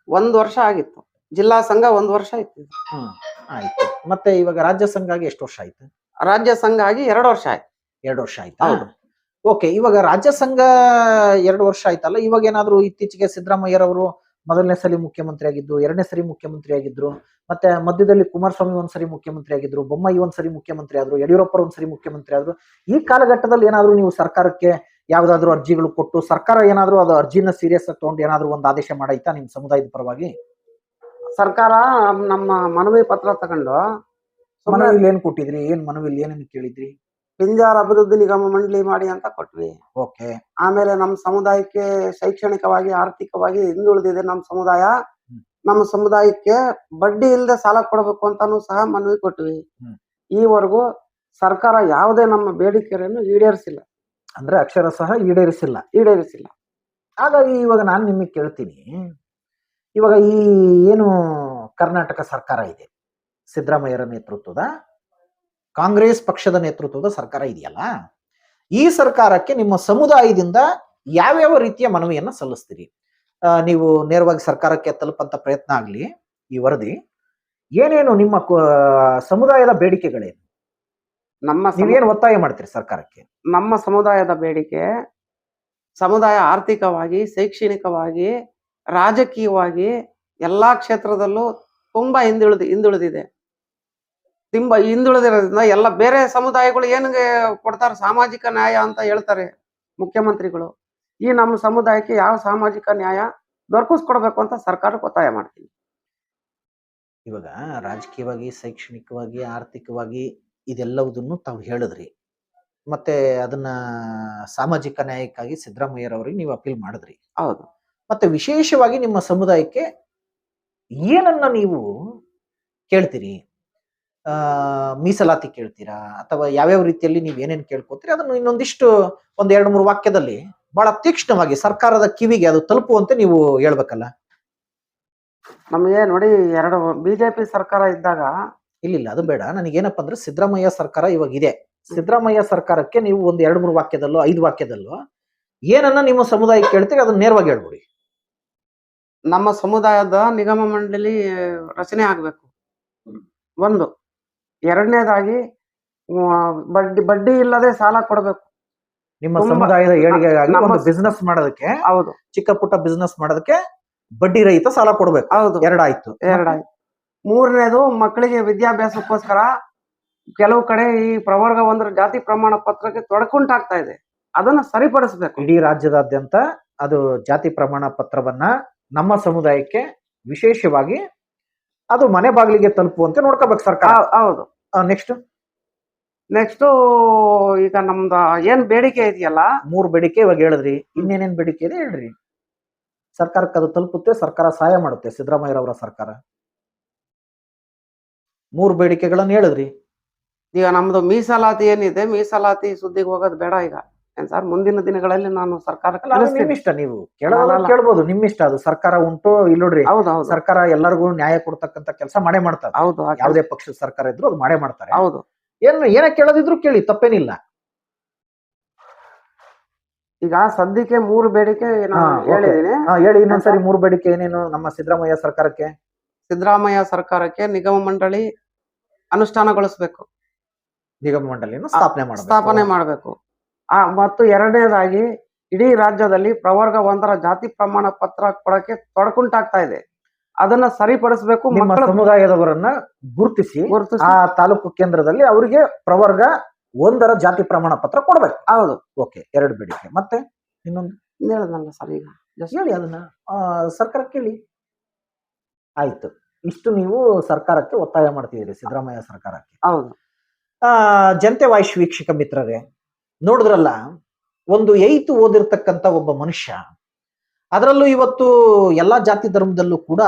ಒಂದ್ ವರ್ಷ ಆಗಿತ್ತು. ಜಿಲ್ಲಾ ಸಂಘ ಒಂದ್ ವರ್ಷ ಆಯ್ತು ಹ್ಮ್ ಆಯ್ತು. ಮತ್ತೆ ಇವಾಗ ರಾಜ್ಯ ಸಂಘ ಆಗಿ ಎಷ್ಟು ವರ್ಷ ಆಯ್ತು? ರಾಜ್ಯ ಸಂಘ ಆಗಿ ಎರಡು ವರ್ಷ ಆಯ್ತು. ಎರಡು ವರ್ಷ ಆಯ್ತು. ಹೌದು. ಓಕೆ ಇವಾಗ ರಾಜ್ಯ ಸಂಘ ಎರಡು ವರ್ಷ ಆಯ್ತಲ್ಲ ಇವಾಗ ಏನಾದ್ರು ಇತ್ತೀಚೆಗೆ ಸಿದ್ದರಾಮಯ್ಯರವರು ಮೊದಲನೇ ಸಲ ಮುಖ್ಯಮಂತ್ರಿ ಆಗಿದ್ದು ಎರಡನೇ ಸರಿ ಮುಖ್ಯಮಂತ್ರಿ ಆಗಿದ್ರು ಮತ್ತೆ ಮಧ್ಯದಲ್ಲಿ ಕುಮಾರಸ್ವಾಮಿ ಒಂದ್ಸರಿ ಮುಖ್ಯಮಂತ್ರಿ ಆಗಿದ್ರು ಬೊಮ್ಮಾಯಿ ಒಂದ್ಸರಿ ಮುಖ್ಯಮಂತ್ರಿ ಆದ್ರು ಯಡಿಯೂರಪ್ಪ ಒಂದ್ಸರಿ ಮುಖ್ಯಮಂತ್ರಿ ಆದ್ರು ಈ ಕಾಲಘಟ್ಟದಲ್ಲಿ ಏನಾದ್ರು ನೀವು ಸರ್ಕಾರಕ್ಕೆ ಯಾವ್ದಾದ್ರು ಅರ್ಜಿಗಳು ಕೊಟ್ಟು ಸರ್ಕಾರ ಏನಾದ್ರು ಅದು ಅರ್ಜಿನ ಸೀರಿಯಸ್ ಆಗಿ ತಗೊಂಡು ಏನಾದ್ರು ಒಂದು ಆದೇಶ ಮಾಡೈತಾ ನಿಮ್ ಸಮುದಾಯದ ಪರವಾಗಿ? ಸರ್ಕಾರ ನಮ್ಮ ಮನವಿ ಪತ್ರ ತಗೊಂಡು ಸುಮ್ಮನೆ ಮನವಿಲಿ ಏನ್ ಕೊಟ್ಟಿದ್ರಿ? ಏನ್ ಮನವಿಲಿ ಏನೇನು ಕೇಳಿದ್ರಿ? ಪಿಂಜಾರ ಅಭಿವೃದ್ಧಿ ನಿಗಮ ಮಂಡಳಿ ಮಾಡಿ ಅಂತ ಕೊಟ್ವಿ. ಓಕೆ. ಆಮೇಲೆ ನಮ್ಮ ಸಮುದಾಯಕ್ಕೆ ಶೈಕ್ಷಣಿಕವಾಗಿ ಆರ್ಥಿಕವಾಗಿ ಹಿಂದುಳಿದಿದೆ ನಮ್ಮ ಸಮುದಾಯ. ನಮ್ಮ ಸಮುದಾಯಕ್ಕೆ ಬಡ್ಡಿ ಇಲ್ಲದೆ ಸಾಲ ಕೊಡಬೇಕು ಅಂತಾನು ಸಹ ಮನವಿ ಕೊಟ್ವಿ. ಈವರೆಗೂ ಸರ್ಕಾರ ಯಾವುದೇ ನಮ್ಮ ಬೇಡಿಕೆಯನ್ನು ಈಡೇರಿಸಿಲ್ಲ. ಅಂದ್ರೆ ಅಕ್ಷರ ಸಹ ಈಡೇರಿಸಿಲ್ಲ. ಈಡೇರಿಸಿಲ್ಲ. ಹಾಗಾಗಿ ಇವಾಗ ನಾನು ನಿಮಗೆ ಕೇಳ್ತೀನಿ. ಇವಾಗ ಈ ಏನು ಕರ್ನಾಟಕ ಸರ್ಕಾರ ಇದೆ ಸಿದ್ದರಾಮಯ್ಯರ ನೇತೃತ್ವದ ಕಾಂಗ್ರೆಸ್ ಪಕ್ಷದ ನೇತೃತ್ವದ ಸರ್ಕಾರ ಇದೆಯಲ್ಲ? ಈ ಸರ್ಕಾರಕ್ಕೆ ನಿಮ್ಮ ಸಮುದಾಯದಿಂದ ಯಾವ್ಯಾವ ರೀತಿಯ ಮನವಿಯನ್ನ ಸಲ್ಲಿಸ್ತೀರಿ? ನೀವು ನೇರವಾಗಿ ಸರ್ಕಾರಕ್ಕೆ ತಲುಪಂತ ಪ್ರಯತ್ನ ಆಗ್ಲಿ ಈ ವರದಿ. ಏನೇನು ನಿಮ್ಮ ಸಮುದಾಯದ ಬೇಡಿಕೆಗಳೇನು? ನಮ್ಮ ಏನು ನೀವೇನು ಒತ್ತಾಯ ಮಾಡ್ತೀರಿ ಸರ್ಕಾರಕ್ಕೆ? ನಮ್ಮ ಸಮುದಾಯದ ಬೇಡಿಕೆ ಸಮುದಾಯ ಆರ್ಥಿಕವಾಗಿ ಶೈಕ್ಷಣಿಕವಾಗಿ ರಾಜಕೀಯವಾಗಿ ಎಲ್ಲಾ ಕ್ಷೇತ್ರದಲ್ಲೂ ತುಂಬಾ ಹಿಂದುಳಿದ ಹಿಂದುಳಿದಿದೆ. ತುಂಬಾ ಹಿಂದುಳಿದಿರೋದ್ರಿಂದ ಎಲ್ಲ ಬೇರೆ ಸಮುದಾಯಗಳು ಏನಿಗೆ ಕೊಡ್ತಾರೆ? ಸಾಮಾಜಿಕ ನ್ಯಾಯ ಅಂತ ಹೇಳ್ತಾರೆ ಮುಖ್ಯಮಂತ್ರಿಗಳು. ಈ ನಮ್ಮ ಸಮುದಾಯಕ್ಕೆ ಯಾವ ಸಾಮಾಜಿಕ ನ್ಯಾಯ ದೊರಕಿಸ್ಕೊಡ್ಬೇಕು ಅಂತ ಸರ್ಕಾರಕ್ಕೆ ಒತ್ತಾಯ ಮಾಡ್ತೀನಿ ಇವಾಗ ರಾಜಕೀಯವಾಗಿ ಶೈಕ್ಷಣಿಕವಾಗಿ ಆರ್ಥಿಕವಾಗಿ ಇದೆಲ್ಲವುದನ್ನು ತಾವು ಹೇಳಿದ್ರಿ. ಮತ್ತೆ ಅದನ್ನ ಸಾಮಾಜಿಕ ನ್ಯಾಯಕ್ಕಾಗಿ ಸಿದ್ದರಾಮಯ್ಯರವರಿಗೆ ನೀವು ಅಪೀಲ್ ಮಾಡಿದ್ರಿ. ಹೌದು. ಮತ್ತೆ ವಿಶೇಷವಾಗಿ ನಿಮ್ಮ ಸಮುದಾಯಕ್ಕೆ ಏನನ್ನ ನೀವು ಕೇಳ್ತೀರಿ? ಮೀಸಲಾತಿ ಕೇಳ್ತೀರಾ? ಅಥವಾ ಯಾವ್ಯಾವ ರೀತಿಯಲ್ಲಿ ನೀವು ಏನೇನು ಕೇಳ್ಕೊತೀರಿ? ಅದನ್ನು ಇನ್ನೊಂದಿಷ್ಟು ಒಂದ್ ಎರಡು ಮೂರು ವಾಕ್ಯದಲ್ಲಿ ಬಹಳ ತೀಕ್ಷ್ಣವಾಗಿ ಸರ್ಕಾರದ ಕಿವಿಗೆ ಅದು ತಲುಪುವಂತೆ ನೀವು ಹೇಳ್ಬೇಕಲ್ಲ? ನಮಗೆ ನೋಡಿ ಎರಡು ಬಿಜೆಪಿ ಸರ್ಕಾರ ಇದ್ದಾಗ ಇಲ್ಲ ಅದು ಬೇಡ. ನನಗೇನಪ್ಪ ಅಂದ್ರೆ ಸಿದ್ದರಾಮಯ್ಯ ಸರ್ಕಾರ ಇವಾಗ ಇದೆ. ಸಿದ್ದರಾಮಯ್ಯ ಸರ್ಕಾರಕ್ಕೆ ನೀವು ಒಂದು ಎರಡು ಮೂರು ವಾಕ್ಯದಲ್ಲೋ ಐದು ವಾಕ್ಯದಲ್ಲೋ ಏನನ್ನ ನಿಮ್ಮ ಸಮುದಾಯಕ್ಕೆ ಕೇಳ್ತೀರಿ ಅದನ್ನ ನೇರವಾಗಿ ಹೇಳ್ಬಿಡಿ. ನಮ್ಮ ಸಮುದಾಯದ ನಿಗಮ ಮಂಡಳಿ ರಚನೆ ಆಗ್ಬೇಕು. ಒಂದು ಎರಡನೇದಾಗಿ ಬಡ್ಡಿ ಬಡ್ಡಿ ಇಲ್ಲದೆ ಸಾಲ ಕೊಡಬೇಕು. ನಿಮ್ಮ ಸಮುದಾಯದ ಏಳಿಗೆಗಾಗಿ ಒಂದು ಬಿಸ್ನೆಸ್ ಮಾಡೋದಕ್ಕೆ ಹೌದು. ಚಿಕ್ಕ ಪುಟ್ಟ ಬಿಸ್ನೆಸ್ ಮಾಡೋದಕ್ಕೆ ಬಡ್ಡಿ ರಹಿತ ಸಾಲ ಕೊಡ್ಬೇಕು. ಹೌದು. ಎರಡಾಯ್ತು. ಎರಡಾಯ್ತು. ಮೂರನೇದು ಮಕ್ಕಳಿಗೆ ವಿದ್ಯಾಭ್ಯಾಸಕ್ಕೋಸ್ಕರ ಕೆಲವು ಕಡೆ ಈ ಪ್ರವರ್ಗ ಒಂದರ ಜಾತಿ ಪ್ರಮಾಣ ಪತ್ರಕ್ಕೆ ತೊಡಕುಂಟಾಗ್ತಾ ಇದೆ. ಅದನ್ನ ಸರಿಪಡಿಸ್ಬೇಕು. ಇಡೀ ರಾಜ್ಯದಾದ್ಯಂತ ಅದು ಜಾತಿ ಪ್ರಮಾಣ ಪತ್ರವನ್ನ ನಮ್ಮ ಸಮುದಾಯಕ್ಕೆ ವಿಶೇಷವಾಗಿ ಅದು ಮನೆ ಬಾಗಿಲಿಗೆ ತಲುಪುವಂತೆ ನೋಡ್ಕೋಬೇಕು ಸರ್ಕಾರ. ಹೌದು. ನೆಕ್ಸ್ಟ್ ನೆಕ್ಸ್ಟ್ ಈಗ ನಮ್ದು ಏನ್ ಬೇಡಿಕೆ ಇದೆಯಲ್ಲ? ಮೂರು ಬೇಡಿಕೆ ಇವಾಗ ಹೇಳಿದ್ರಿ. ಇನ್ನೇನೇನ್ ಬೇಡಿಕೆ ಇದೆ ಹೇಳ್ರಿ. ಸರ್ಕಾರಕ್ಕೆ ಅದು ತಲುಪುತ್ತೆ ಸರ್ಕಾರ ಸಹಾಯ ಮಾಡುತ್ತೆ ಸಿದ್ದರಾಮಯ್ಯರವರ ಸರ್ಕಾರ. ಮೂರು ಬೇಡಿಕೆಗಳನ್ನು ಹೇಳಿದ್ರಿ. ಈಗ ನಮ್ದು ಮೀಸಲಾತಿ ಏನಿದೆ ಮೀಸಲಾತಿ ಸುದ್ದಿಗೆ ಹೋಗೋದು ಬೇಡ ಈಗ. ಸರ್ ಮುಂದಿನ ದಿನಗಳಲ್ಲಿ ನಾನು ಸರ್ಕಾರ ಇಷ್ಟ ನೀವು. ಕೇಳೋದಲ್ಲ ಅಲ್ಲ. ಕೇಳ್ಬೋದು ನಿಮ್ ಇಷ್ಟ ಅದು. ಸರ್ಕಾರ ಉಂಟು ಇಲ್ಲಿ ನೋಡ್ರಿ. ಹೌದು ಹೌದು. ಸರ್ಕಾರ ಎಲ್ಲರಿಗೂ ನ್ಯಾಯ ಕೊಡ್ತಕ್ಕಂತ ಕೆಲಸ ಮಾಡೇ ಮಾಡ್ತಾರೆ. ಹೌದು ಯಾವುದೇ ಪಕ್ಷದ ಸರ್ಕಾರ ಇದ್ರು ಅದು ಮಾಡೇ ಮಾಡ್ತಾರೆ. ಹೌದು. ಏನು ಏನ ಕೇಳೋದಿದ್ರು ಕೇಳಿ ತಪ್ಪೇನಿಲ್ಲ. ಈಗ ಸದ್ಯಕ್ಕೆ ಮೂರು ಬೇಡಿಕೆ ನಾನು okay. ಹಾ, ಹೇಳಿ ಇನ್ನೊಂದ್ಸರಿ ಮೂರು ಬೇಡಿಕೆ ಏನೇನು ನಮ್ಮ ಸಿದ್ದರಾಮಯ್ಯ ಸರ್ಕಾರಕ್ಕೆ? ಸಿದ್ದರಾಮಯ್ಯ ಸರ್ಕಾರಕ್ಕೆ ನಿಗಮ ಮಂಡಳಿ ಅನುಷ್ಠಾನಗೊಳಿಸಬೇಕು. ನಿಗಮ ಮಂಡಳಿಯನ್ನು ಸ್ಥಾಪನೆ ಮಾಡಬೇಕು. ಸ್ಥಾಪನೆ ಮಾಡಬೇಕು. ಆ ಮತ್ತು ಎರಡನೇದಾಗಿ ಇಡೀ ರಾಜ್ಯದಲ್ಲಿ ಪ್ರವರ್ಗ ಒಂದರ ಜಾತಿ ಪ್ರಮಾಣ ಪತ್ರ ಕೊಡಕ್ಕೆ ತೊಡಕುಂಟಾಗ್ತಾ ಇದೆ. ಅದನ್ನ ಸರಿಪಡಿಸಬೇಕು ನಿಮ್ಮ ಸಮುದಾಯದವರನ್ನ ಗುರುತಿಸಿ ಆ ತಾಲೂಕು ಕೇಂದ್ರದಲ್ಲಿ ಅವರಿಗೆ ಪ್ರವರ್ಗ ಒಂದರ ಜಾತಿ ಪ್ರಮಾಣ ಪತ್ರ ಕೊಡ್ಬೇಕು. ಹೌದು. ಓಕೆ ಎರಡು ಬೇಡಿಕೆ. ಮತ್ತೆ ಇನ್ನೊಂದು? ಹೇಳದಲ್ಲ ಸರ್ ಈಗ ಹೇಳಿ ಅದನ್ನ. ಸರ್ಕಾರ ಸರ್ಕಾರಕ್ಕೆ ಹೇಳಿ ಆಯ್ತು. ಇಷ್ಟು ನೀವು ಸರ್ಕಾರಕ್ಕೆ ಒತ್ತಾಯ ಮಾಡ್ತಿದ್ದೀರಿ ಸಿದ್ದರಾಮಯ್ಯ ಸರ್ಕಾರಕ್ಕೆ. ಹೌದು. ಆ ಜನತೆ ವಾಯ್ಸ್ ವೀಕ್ಷಕ ಮಿತ್ರರೇ ನೋಡಿದ್ರಲ್ಲ, ಒಂದು ಏಯ್ತು ಓದಿರ್ತಕ್ಕಂಥ ಒಬ್ಬ ಮನುಷ್ಯ, ಅದರಲ್ಲೂ ಇವತ್ತು ಎಲ್ಲಾ ಜಾತಿ ಧರ್ಮದಲ್ಲೂ ಕೂಡ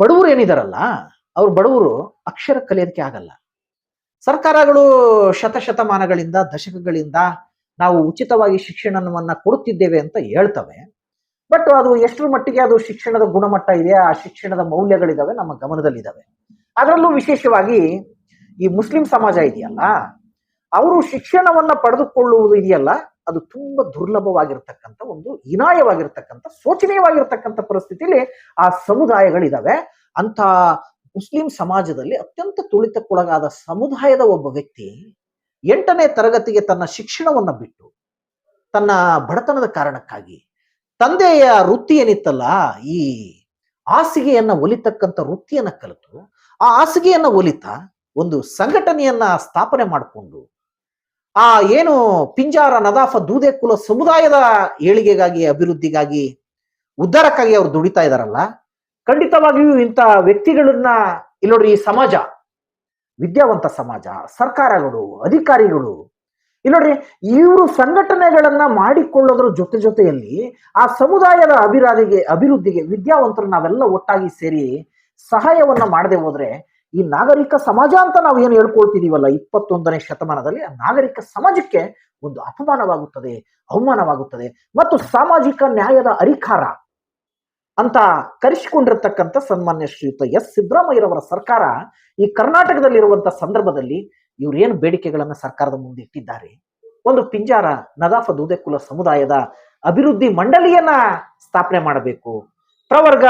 ಬಡವರು ಏನಿದಾರಲ್ಲ, ಅವ್ರು ಬಡವರು ಅಕ್ಷರ ಕಲಿಯೋದಕ್ಕೆ ಆಗಲ್ಲ. ಸರ್ಕಾರಗಳು ಶತಶತಮಾನಗಳಿಂದ, ದಶಕಗಳಿಂದ ನಾವು ಉಚಿತವಾಗಿ ಶಿಕ್ಷಣವನ್ನ ಕೊಡುತ್ತಿದ್ದೇವೆ ಅಂತ ಹೇಳ್ತವೆ. ಬಟ್ ಅದು ಎಷ್ಟರ ಮಟ್ಟಿಗೆ ಅದು ಶಿಕ್ಷಣದ ಗುಣಮಟ್ಟ ಇದೆ, ಆ ಶಿಕ್ಷಣದ ಮೌಲ್ಯಗಳಿದಾವೆ ನಮ್ಮ ಗಮನದಲ್ಲಿದ್ದಾವೆ ಅದರಲ್ಲೂ ವಿಶೇಷವಾಗಿ ಈ ಮುಸ್ಲಿಂ ಸಮಾಜ ಇದೆಯಲ್ಲ ಅವರು ಶಿಕ್ಷಣವನ್ನ ಪಡೆದುಕೊಳ್ಳುವುದು ಇದೆಯಲ್ಲ, ಅದು ತುಂಬಾ ದುರ್ಲಭವಾಗಿರ್ತಕ್ಕಂಥ ಒಂದು ಹೀನಾಯವಾಗಿರ್ತಕ್ಕಂಥ, ಶೋಚನೀಯವಾಗಿರ್ತಕ್ಕಂಥ ಪರಿಸ್ಥಿತಿಯಲ್ಲಿ ಆ ಸಮುದಾಯಗಳಿದಾವೆ. ಅಂತ ಮುಸ್ಲಿಂ ಸಮಾಜದಲ್ಲಿ ಅತ್ಯಂತ ತುಳಿತಕ್ಕೊಳಗಾದ ಸಮುದಾಯದ ಒಬ್ಬ ವ್ಯಕ್ತಿ ಎಂಟನೇ ತರಗತಿಗೆ ತನ್ನ ಶಿಕ್ಷಣವನ್ನ ಬಿಟ್ಟು, ತನ್ನ ಬಡತನದ ಕಾರಣಕ್ಕಾಗಿ ತಂದೆಯ ವೃತ್ತಿ ಏನಿತ್ತಲ್ಲ, ಈ ಹಾಸಿಗೆಯನ್ನ ಒಲಿತಕ್ಕಂಥ ವೃತ್ತಿಯನ್ನ ಕಲಿತು, ಆ ಹಾಸಿಗೆಯನ್ನ ಒಲಿತ ಒಂದು ಸಂಘಟನೆಯನ್ನ ಸ್ಥಾಪನೆ ಮಾಡಿಕೊಂಡು ಆ ಏನು ಪಿಂಜಾರ, ನದಾಫ, ದೂದೆ ಕುಲ ಸಮುದಾಯದ ಏಳಿಗೆಗಾಗಿ, ಅಭಿವೃದ್ಧಿಗಾಗಿ, ಉದ್ಧಾರಕ್ಕಾಗಿ ಅವ್ರು ದುಡಿತಾ ಇದಾರಲ್ಲ, ಖಂಡಿತವಾಗಿಯೂ ಇಂಥ ವ್ಯಕ್ತಿಗಳನ್ನ ಇಲ್ಲಿ ನೋಡ್ರಿ ಈ ಸಮಾಜ, ವಿದ್ಯಾವಂತ ಸಮಾಜ, ಸರ್ಕಾರಗಳು, ಅಧಿಕಾರಿಗಳು, ಇಲ್ಲಿ ನೋಡ್ರಿ ಇವರು ಸಂಘಟನೆಗಳನ್ನ ಮಾಡಿಕೊಳ್ಳೋದ್ರ ಜೊತೆ ಜೊತೆಯಲ್ಲಿ ಆ ಸಮುದಾಯದ ಅಭಿರಾದಿಗೆ ಅಭಿವೃದ್ಧಿಗೆ, ವಿದ್ಯಾವಂತರು ನಾವೆಲ್ಲ ಒಟ್ಟಾಗಿ ಸೇರಿ ಸಹಾಯವನ್ನ ಮಾಡದೆ ಹೋದ್ರೆ ಈ ನಾಗರಿಕ ಸಮಾಜ ಅಂತ ನಾವು ಏನು ಹೇಳ್ಕೊಳ್ತಿದೀವಲ್ಲ, ಇಪ್ಪತ್ತೊಂದನೇ ಶತಮಾನದಲ್ಲಿ ಆ ನಾಗರಿಕ ಸಮಾಜಕ್ಕೆ ಒಂದು ಅಪಮಾನವಾಗುತ್ತದೆ, ಅವಮಾನವಾಗುತ್ತದೆ ಮತ್ತು ಸಾಮಾಜಿಕ ನ್ಯಾಯದ ಅರಿಕಾರ ಅಂತ ಕರೆಸಿಕೊಂಡಿರ್ತಕ್ಕಂಥ ಸನ್ಮಾನ್ಯ ಶ್ರೀಯುತ ಎಸ್. ಸಿದ್ದರಾಮಯ್ಯರವರ ಸರ್ಕಾರ ಈ ಕರ್ನಾಟಕದಲ್ಲಿರುವಂತ ಸಂದರ್ಭದಲ್ಲಿ ಇವ್ರು ಏನು ಬೇಡಿಕೆಗಳನ್ನ ಸರ್ಕಾರದ ಮುಂದೆ ಇಟ್ಟಿದ್ದಾರೆ? ಒಂದು ಪಿಂಜಾರ ನದಾಫ ದೂದೆಕುಲ ಸಮುದಾಯದ ಅಭಿವೃದ್ಧಿ ಮಂಡಳಿಯನ್ನ ಸ್ಥಾಪನೆ ಮಾಡಬೇಕು. ಪ್ರವರ್ಗ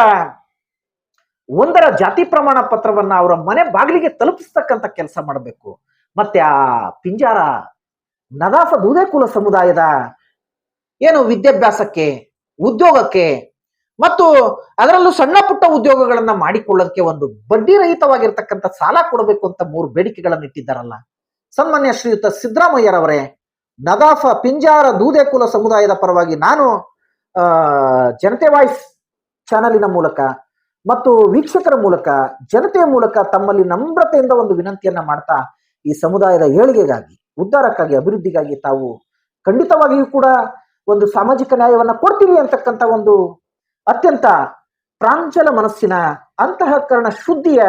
ಒಂದರ ಜಾತಿ ಪ್ರಮಾಣ ಪತ್ರವನ್ನ ಅವರ ಮನೆ ಬಾಗಿಲಿಗೆ ತಲುಪಿಸ್ತಕ್ಕಂಥ ಕೆಲಸ ಮಾಡಬೇಕು. ಮತ್ತೆ ಆ ಪಿಂಜಾರ ನದಾಫ ದೂದೆಕುಲ ಸಮುದಾಯದ ಏನು ವಿದ್ಯಾಭ್ಯಾಸಕ್ಕೆ, ಉದ್ಯೋಗಕ್ಕೆ ಮತ್ತು ಅದರಲ್ಲೂ ಸಣ್ಣ ಪುಟ್ಟ ಉದ್ಯೋಗಗಳನ್ನ ಮಾಡಿಕೊಳ್ಳೋದಕ್ಕೆ ಒಂದು ಬಡ್ಡಿ ರಹಿತವಾಗಿರ್ತಕ್ಕಂಥ ಸಾಲ ಕೊಡಬೇಕು ಅಂತ ಮೂರು ಬೇಡಿಕೆಗಳನ್ನು ಇಟ್ಟಿದ್ದಾರಲ್ಲ. ಸನ್ಮಾನ್ಯ ಶ್ರೀಯುತ ಸಿದ್ದರಾಮಯ್ಯರವರೇ ನದಾಫ ಪಿಂಜಾರ ದೂದೆಕುಲ ಸಮುದಾಯದ ಪರವಾಗಿ ನಾನು ಜನತೆ ವಾಯ್ಸ್ ಚಾನಲಿನ ಮೂಲಕ ಮತ್ತು ವೀಕ್ಷಕರ ಮೂಲಕ, ಜನತೆಯ ಮೂಲಕ ತಮ್ಮಲ್ಲಿ ನಮ್ರತೆಯಿಂದ ಒಂದು ವಿನಂತಿಯನ್ನ ಮಾಡ್ತಾ ಈ ಸಮುದಾಯದ ಏಳಿಗೆಗಾಗಿ, ಉದ್ಧಾರಕ್ಕಾಗಿ, ಅಭಿವೃದ್ಧಿಗಾಗಿ ತಾವು ಖಂಡಿತವಾಗಿಯೂ ಕೂಡ ಒಂದು ಸಾಮಾಜಿಕ ನ್ಯಾಯವನ್ನ ಕೊಡ್ತೀವಿ ಅಂತಕ್ಕಂಥ ಒಂದು ಅತ್ಯಂತ ಪ್ರಾಂಜಲ ಮನಸ್ಸಿನ ಅಂತಃಕರಣ ಶುದ್ಧಿಯ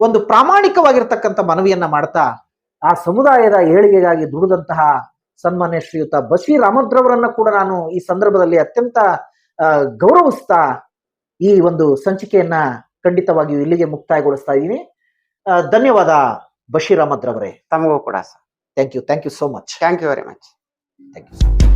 ಒಂದು ಪ್ರಾಮಾಣಿಕವಾಗಿರ್ತಕ್ಕಂಥ ಮನವಿಯನ್ನ ಮಾಡ್ತಾ ಆ ಸಮುದಾಯದ ಏಳಿಗೆಗಾಗಿ ದುಡಿದಂತಹ ಸನ್ಮಾನ್ಯ ಶ್ರೀಯುತ ಬಶೀರ್ ರಾಮದ್ರವರನ್ನ ಕೂಡ ನಾನು ಈ ಸಂದರ್ಭದಲ್ಲಿ ಅತ್ಯಂತ ಗೌರವಿಸ್ತಾ ಈ ಒಂದು ಸಂಚಿಕೆಯನ್ನ ಖಂಡಿತವಾಗಿಯೂ ಇಲ್ಲಿಗೆ ಮುಕ್ತಾಯಗೊಳಿಸ್ತಾ ಇದ್ದೀನಿ. ಧನ್ಯವಾದ ಬಶೀರ್ ಅಹಮದ್ ರವರೇ. ತಮಗೂ ಕೂಡ sir. Thank you thank you so much thank you very much thank you